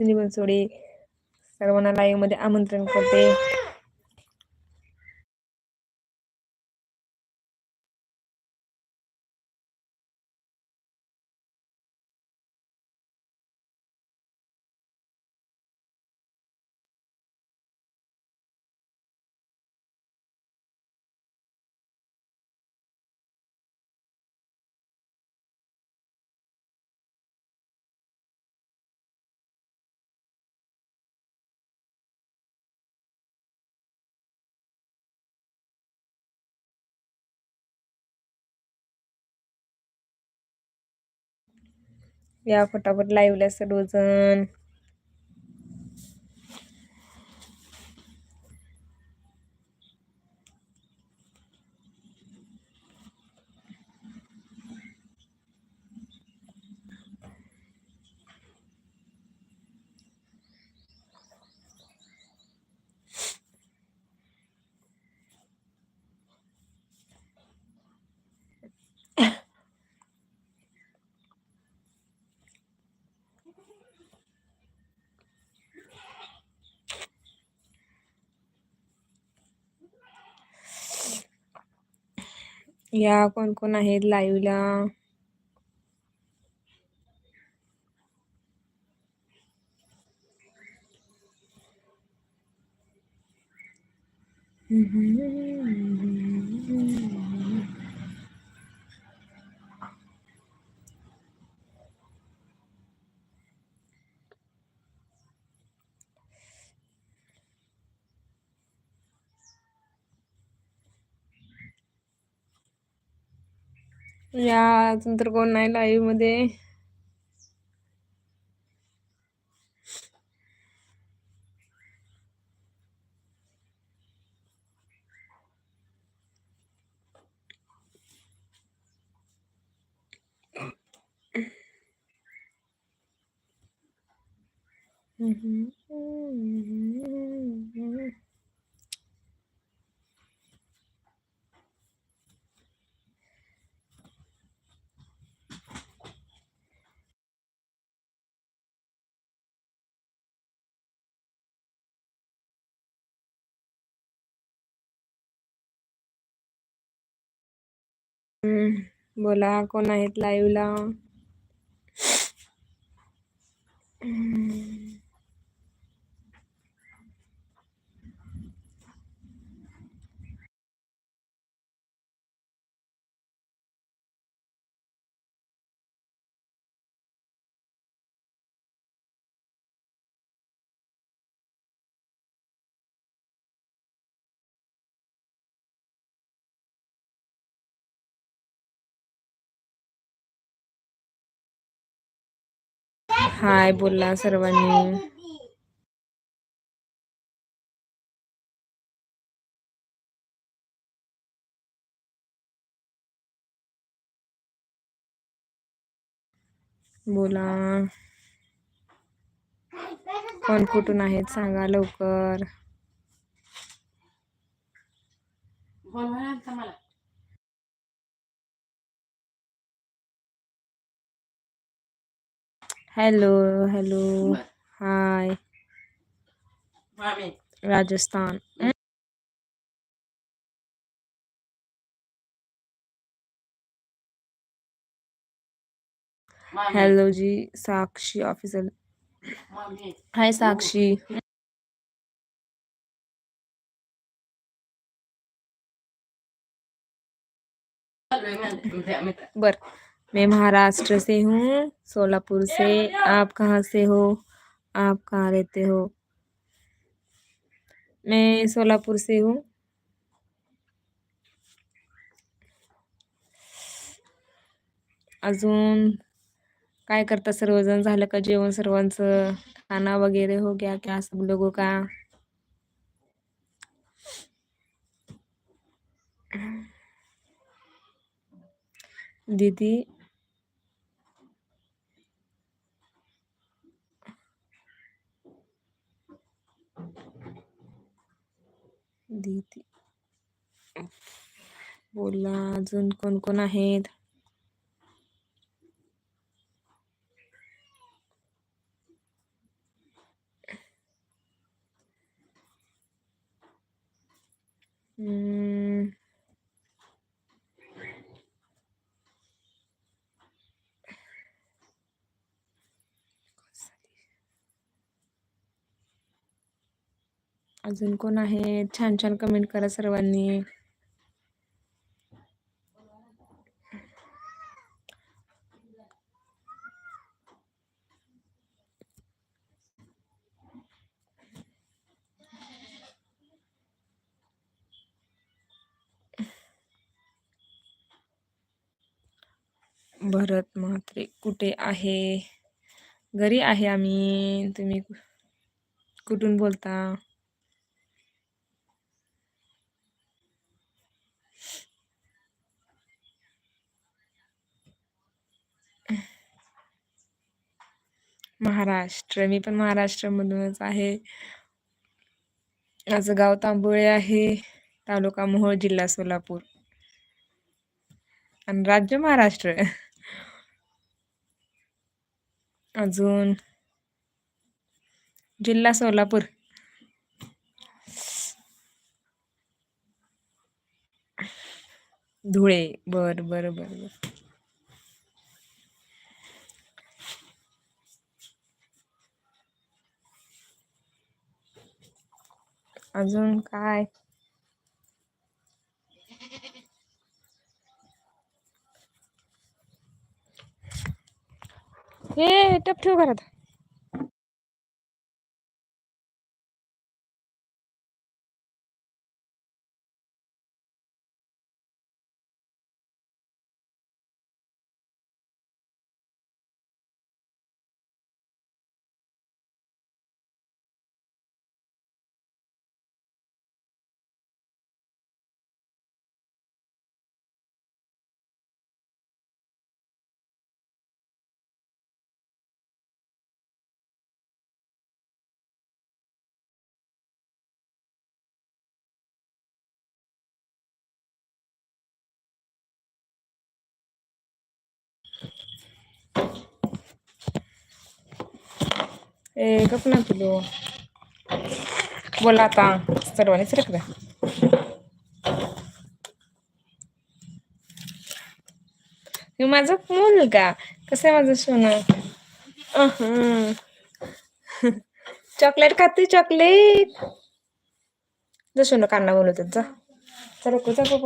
बनसोडे सर्वांना लाईव्हमध्ये आमंत्रण करते. या फटाफट लाईव्हला सर्वजण या कोण कोण आहेत लाईव्हला? या अजून तर कोण नाही लाईव्हमध्ये मध्ये बोला कोण आहेत लाईव्हला हाय बोला सर्वांनी. बोला. कोण कुठून आहेत सांगा लवकर. Hello hello hi Rajasthan hello ji Sakshi officer hi Sakshi बर मैं महाराष्ट्र से हूँ, सोलापुर से। आप कहाँ से हो? आप कहाँ रहते हो? मैं सोलापुर से हूँ। अजून काय करता सर्वजण? झालं का जेवण सर्वांचं? खाना वगैरे हो गया क्या सब लोगों का? दीदी अजून कोण कोण आहेत अजून कोण आहे छान छान कमेंट करा सर्वांनी. भरत म्हात्रे कुठे आहे? घरी आहे आम्ही. तुम्ही कुठून बोलता? महाराष्ट्र. मी पण महाराष्ट्रामधूनच आहे. माझं गाव तांबोळे आहे. तालुका मोहोळ जिल्हा सोलापूर. आणि राज्य महाराष्ट्र. अजून जिल्हा सोलापूर. धुळे. बर बर बर बर. अजून काय? লাইটটা আপনিও করে দাও ए गप ना पिलो बोला आता सर्वांनीच रख द्या माझा मुलगा कसं आहे माझं सोनं चॉकलेट खाते चॉकलेट जा सोनं कान्ना बोलवतात जा चल जा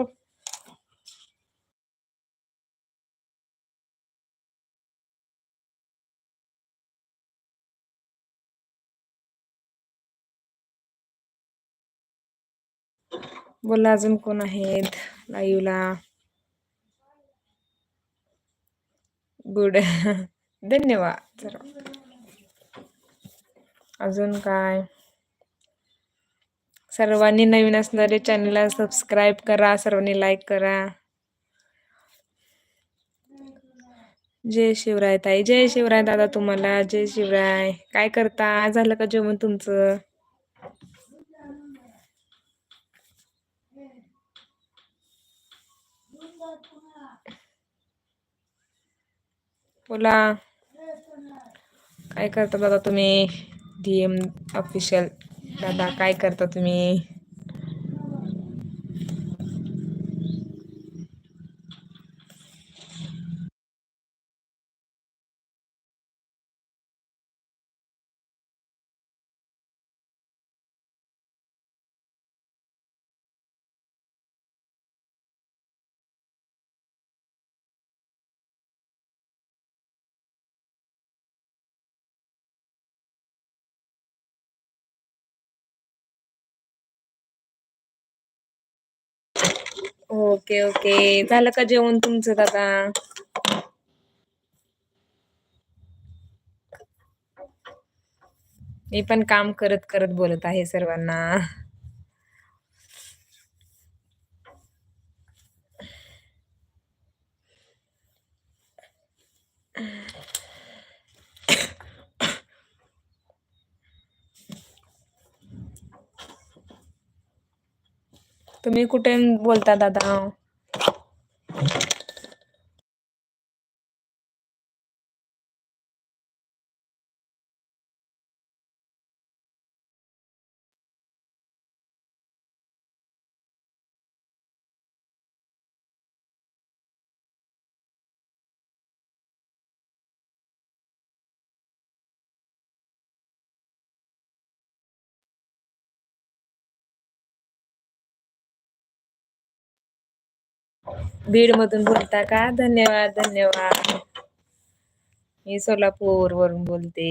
बोला अजून कोण आहेत? लाईवला गुड धन्यवाद. अजून काय? सर्वांनी नवीन असणारे चॅनलला सबस्क्राईब करा सर्वांनी लाईक करा. जय शिवराय ताई. जय शिवराय दादा तुम्हाला. जय शिवराय. काय करता? झालं का जेवण तुमचं? बोला. काय करता दादा तुम्ही? डी एम ऑफिशियल दादा काय करता तुम्ही? Okay okay. झालं का जेवण तुमचं दादा? मी पण काम करत करत बोलत आहे सर्वांना. तुम्ही कुठे बोलता दादा? बीड मधून बोलता का? धन्यवाद धन्यवाद. मी सोलापूर वरून बोलते.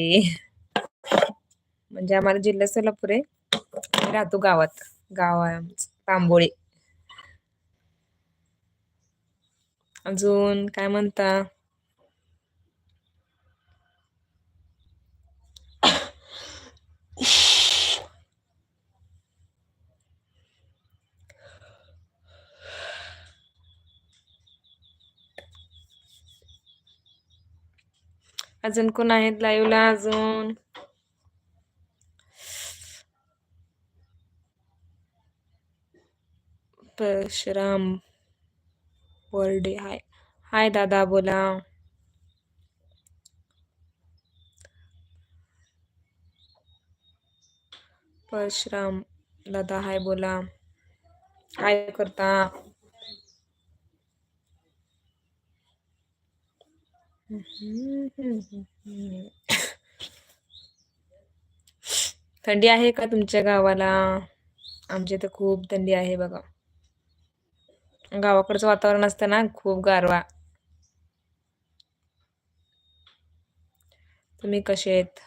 म्हणजे आम्हाला जिल्हा सोलापूर आहे. राहतो गावात. गाव तांबोळे. अजून काय म्हणता? अजून कोण आहेत लाईव्हला अजून? परशुराम वर्डे हाय. हाय दादा बोला. परशुराम दादा हाय बोला. काय करता. थंडी आहे का तुमच्या गावाला? आमच्या इथं खूप थंडी आहे बघा. गावाकडचं वातावरण असतं ना खूप गारवा. तुम्ही कसे आहेत?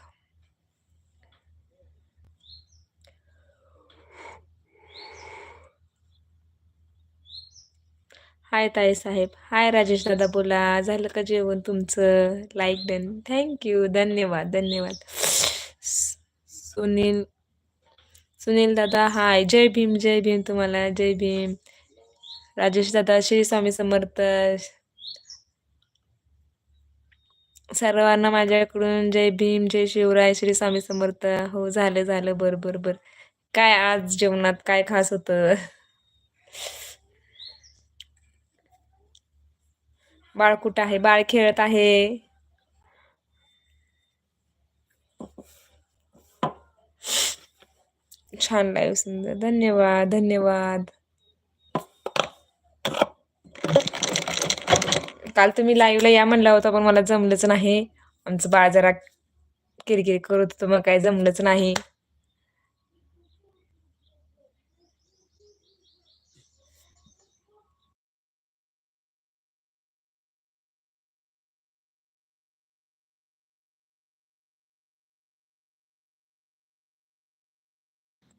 हाय ताई साहेब. हाय राजेश दादा बोला. झालं का जेवण तुमचं? लाईक डन थँक्यू धन्यवाद धन्यवाद. सुनील सुनील दादा हाय जय भीम जय भीम तुम्हाला. जय भीम. राजेश दादा श्री स्वामी समर्थ. सर्वांना माझ्याकडून जय भीम जय शिवराय श्री स्वामी समर्थ. हो झालं झालं. बर बर बर. काय आज जेवणात काय खास होतं? बाळ कुठं आहे? बाळ खेळत आहे. छान लाईव्ह सुंदर. धन्यवाद धन्यवाद. काल तुम्ही लाईव्हला या म्हणला होता पण मला जमलंच नाही. आमचं बाळ जरा किरकिर करत होतं मग काय जमलंच नाही.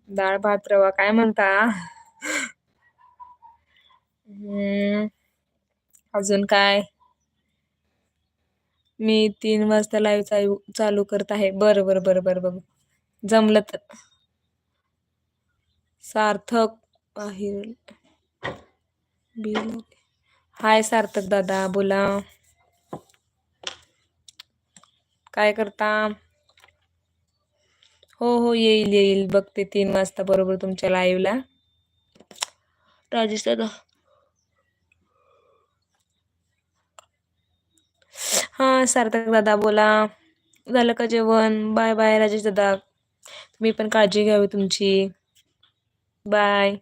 डाळ भात रवा काय म्हणता? हम्म. अजून काय? मी तीन वाजता लाईव्ह चालू चालू करत आहे. बरं बरं बरं बरं बघ जमलं तर. सार्थक बाहेर. बिल. हाय सार्थक दादा बोला. काय करता? हो हो येईल येईल. बघते तीन वाजता बरोबर तुमच्या लाईव्हला राजेश दादा. हां सार्थक दादा बोला. झालं का जेवण? बाय बाय राजेश दादा. तुम्ही पण काळजी घ्यावी तुमची. बाय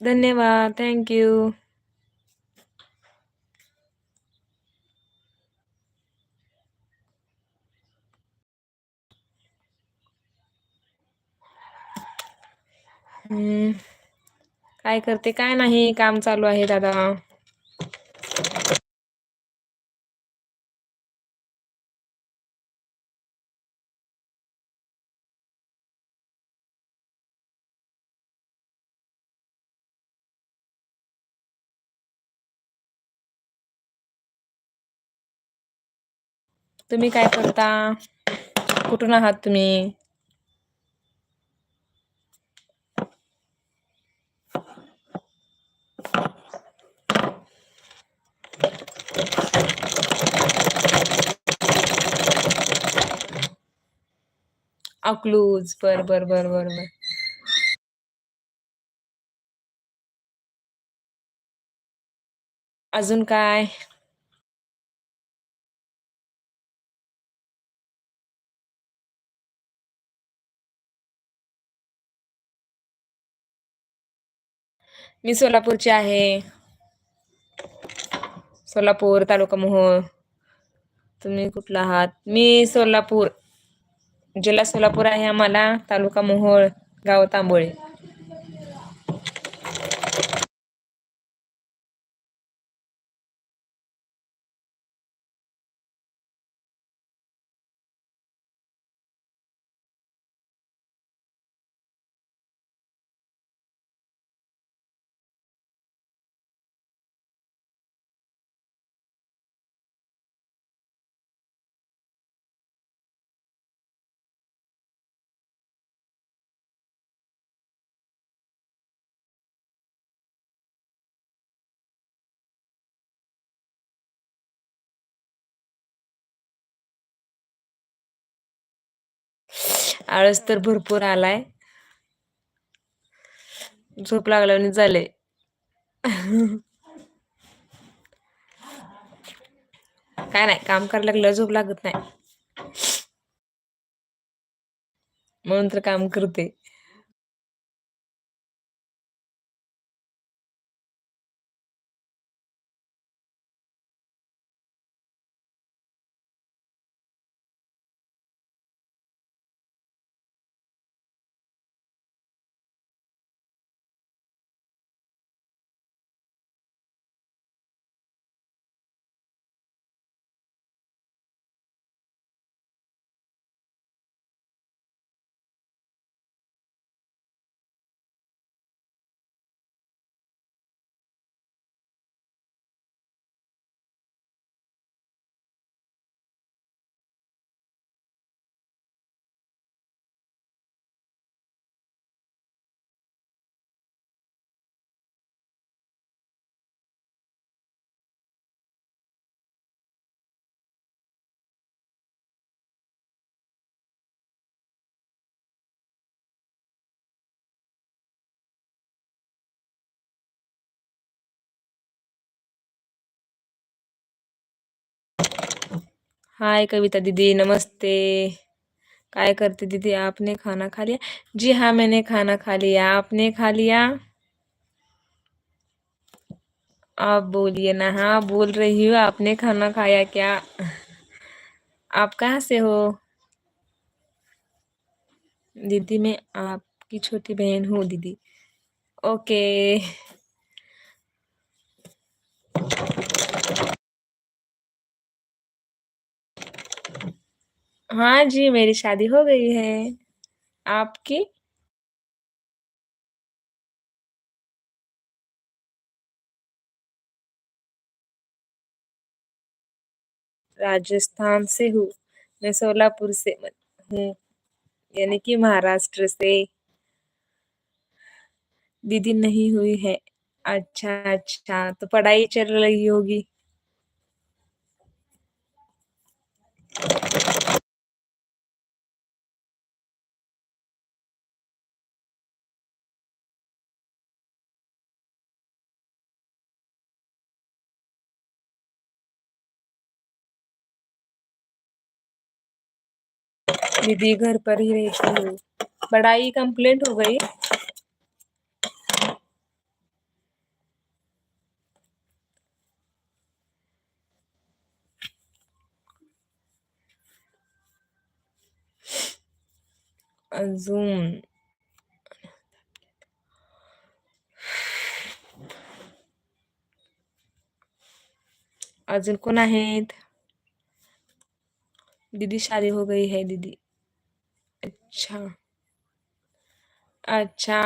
धन्यवाद. थँक्यू काय करते? काय नाही काम चालू आहे दादा. तुम्ही काय करता? कुठून आहात तुम्ही? अक्लूज बर बर बर बर बर. अजून काय? मी सोलापूरची आहे. सोलापूर तालुका मोहोळ. तुम्ही कुठला आहात? मी सोलापूर. जिल्हा सोलापूर आहे आम्हाला तालुका मोहोळ गाव तांबोळे. आळस तर भरपूर आलाय. झोप लागल्याने झाले काय नाही काम करायला लागलं झोप लागत नाही. म्हणून तर काम करते. हाय कविता दीदी, नमस्ते। काय करते दीदी, आपने खाना खा लिया? जी हाँ मैंने खाना खा लिया। आपने खा लिया? आप बोलिए ना हाँ बोल रही हूँ। आपने खाना खाया क्या? आप कहाँ से हो? दीदी, मैं आपकी छोटी बहन हूँ, दीदी। ओके। हाँ जी, मेरी शादी हो गई है। आपकी? राजस्थान से हूँ, मैं सोलापुर से हूँ, यानी कि महाराष्ट्र से। दीदी नहीं हुई है। अच्छा अच्छा तो पढ़ाई चल रही होगी। दीदी घर पर ही रहती हूँ। पढ़ाई कंप्लीट हो गई। अजून। अजून कोण आहेत? दीदी शादी हो गई है, दीदी। अच्छा। अच्छा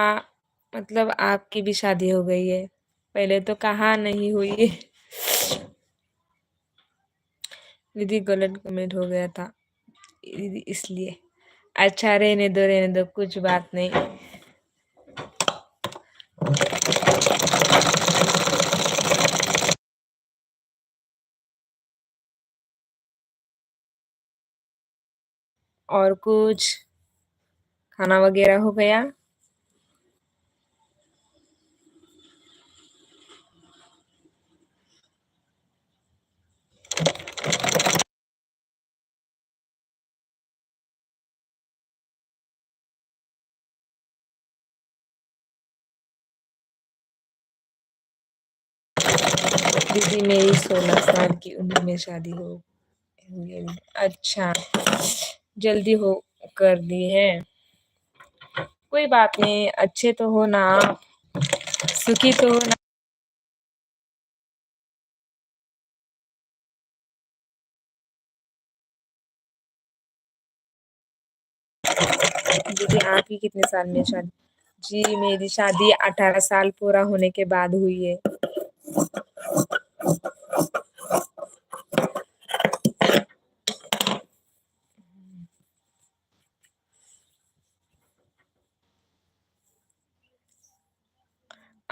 मतलब आपकी भी शादी हो गई है। पहले तो कहा नहीं हुई। दीदी, गलत कमेंट हो गया था। दीदी, इसलिए। अच्छा रहने दो रहने दो, कुछ बात नहीं। और कुछ? खाना वगैरह हो गया। दीदी मेरी सोलह साल की उम्र में शादी हो अच्छा जल्दी हो कर दी है। कोई बात नहीं, अच्छे तो हो ना, सुखी तो हो ना। दीदी, आपकी कितने साल में शादी? जी, मेरी शादी अठारह साल पूरा होने के बाद हुई है।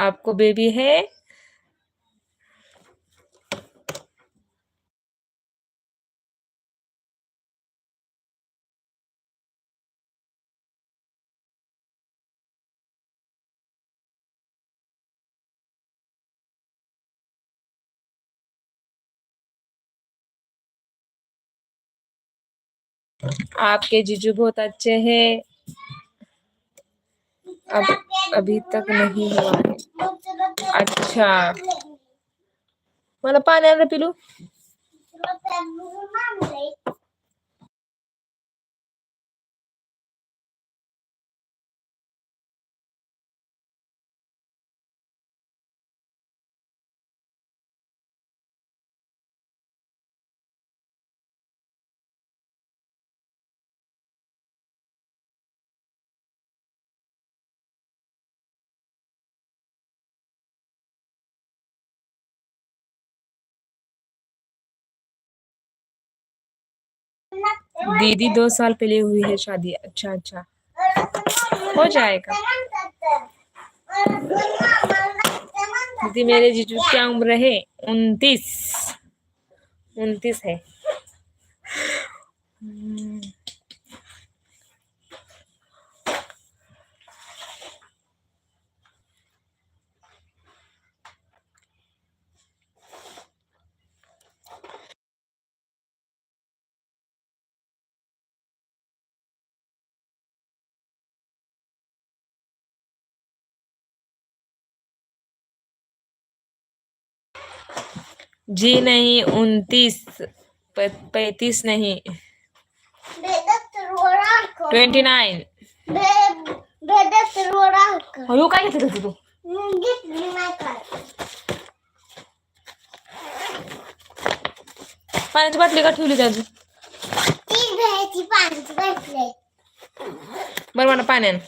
आपको बेबी है। आपके जीजू बहुत अच्छे हैं। अब अभी तक नहीं हुआ है। अच्छा. मला पाण्यानं पिलू. दीदी दो साल पहले हुई है शादी। अच्छा अच्छा। हो जाएगा। दीदी, मेरे जीजू क्या उम्र है उनतीस। उनतीस है। जी नहीं उनतीस पैंतीस नहीं। ट्वेंटी नाईन काय घेतलं होतं तू पाण्याची बाटली का ठेवली त्याची बरं म्हणा पाण्यान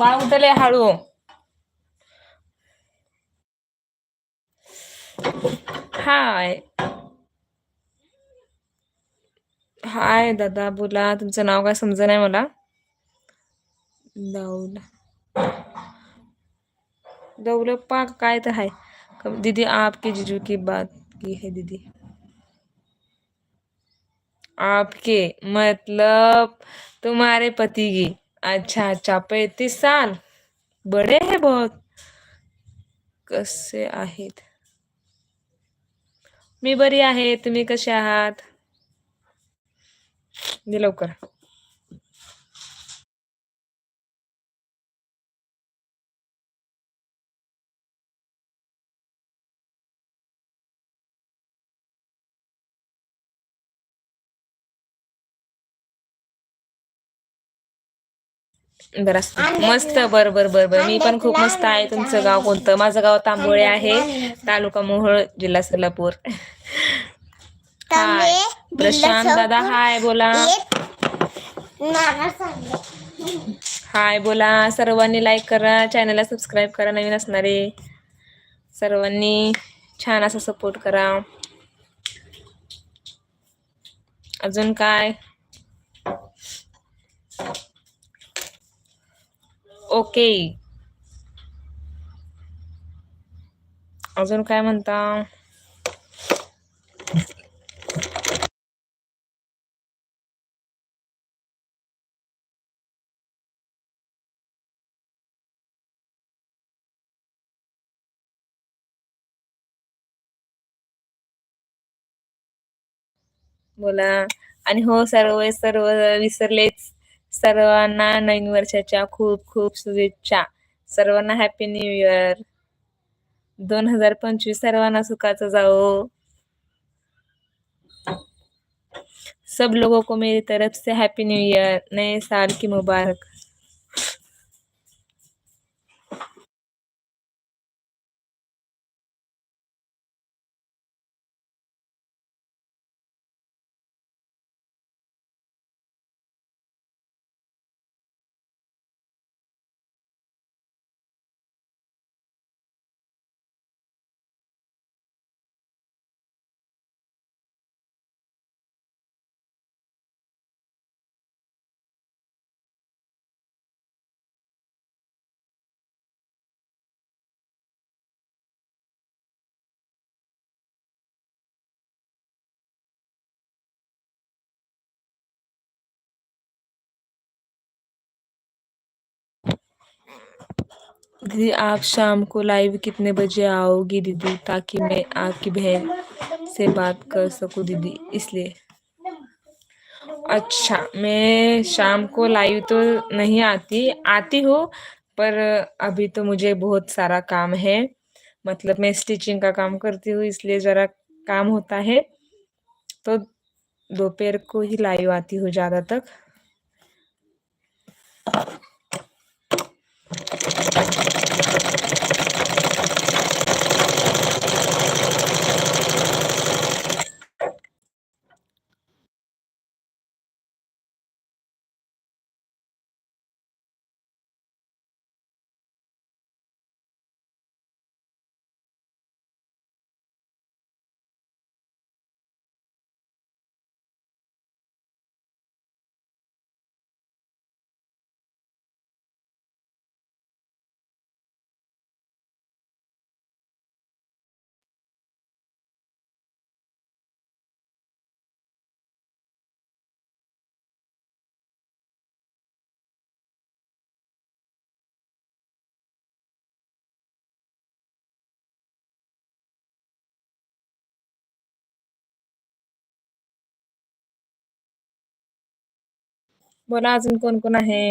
बाळ उठले हळू. हाय. हाय दादा बोला. तुमचं नाव काय? समज नाही मला. दौला. दौलप्पा काय तर हाय दीदी आपके जीजू की बात की है दीदी? आपके मतलब तुम्हारे पति की. अच्छा अच्छा. पैतीस साल बड़े है बहुत कसे आहेत? मी बरी आहे. तुम्ही कसे आहात? लवकर. बरं. मस्त बर बर बर बर. मी पण खूप मस्त आहे तुमचं गाव कोणतं? माझं गाव तांबोळे आहे. तालुका मोहोळ जिल्हा सोलापूर. हाय. प्रशांत दादा हाय बोला. हाय बोला. सर्वांनी लाईक करा. चॅनलला सबस्क्राईब करा. नवीन असणारे सर्वांनी छान असा सपोर्ट करा. अजून काय? ओके. अजून काय म्हणता? बोला. आणि हो सर्व सर्व विसरलेच. सर्वांना नवीन वर्षाच्या खूप खूप शुभेच्छा. सर्वांना हॅपी न्यू इयर दोन हजार पंचवीस सर्वांना सुखाचं जाओ सब लोगों को मेरी तरफ से हैप्पी न्यू ईयर नए साल की मुबारक. दीदी, आप शाम को लाइव कितने बजे आओगी दीदी ताकि मैं आपकी बहन से बात कर सकूँ दीदी? इसलिए। अच्छा मैं शाम को लाइव तो नहीं आती आती हूँ, पर अभी तो मुझे बहुत सारा काम है। मतलब मैं स्टिचिंग का काम करती हूँ, इसलिए ज़रा काम होता है। तो दोपहर को ही लाइव आती हूँ ज़्यादा तक बोला अजून कोण कोण आहे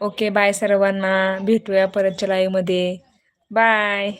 ओके बाय सर्वांना. भेटूया परतच्या लाईव्हमध्ये बाय.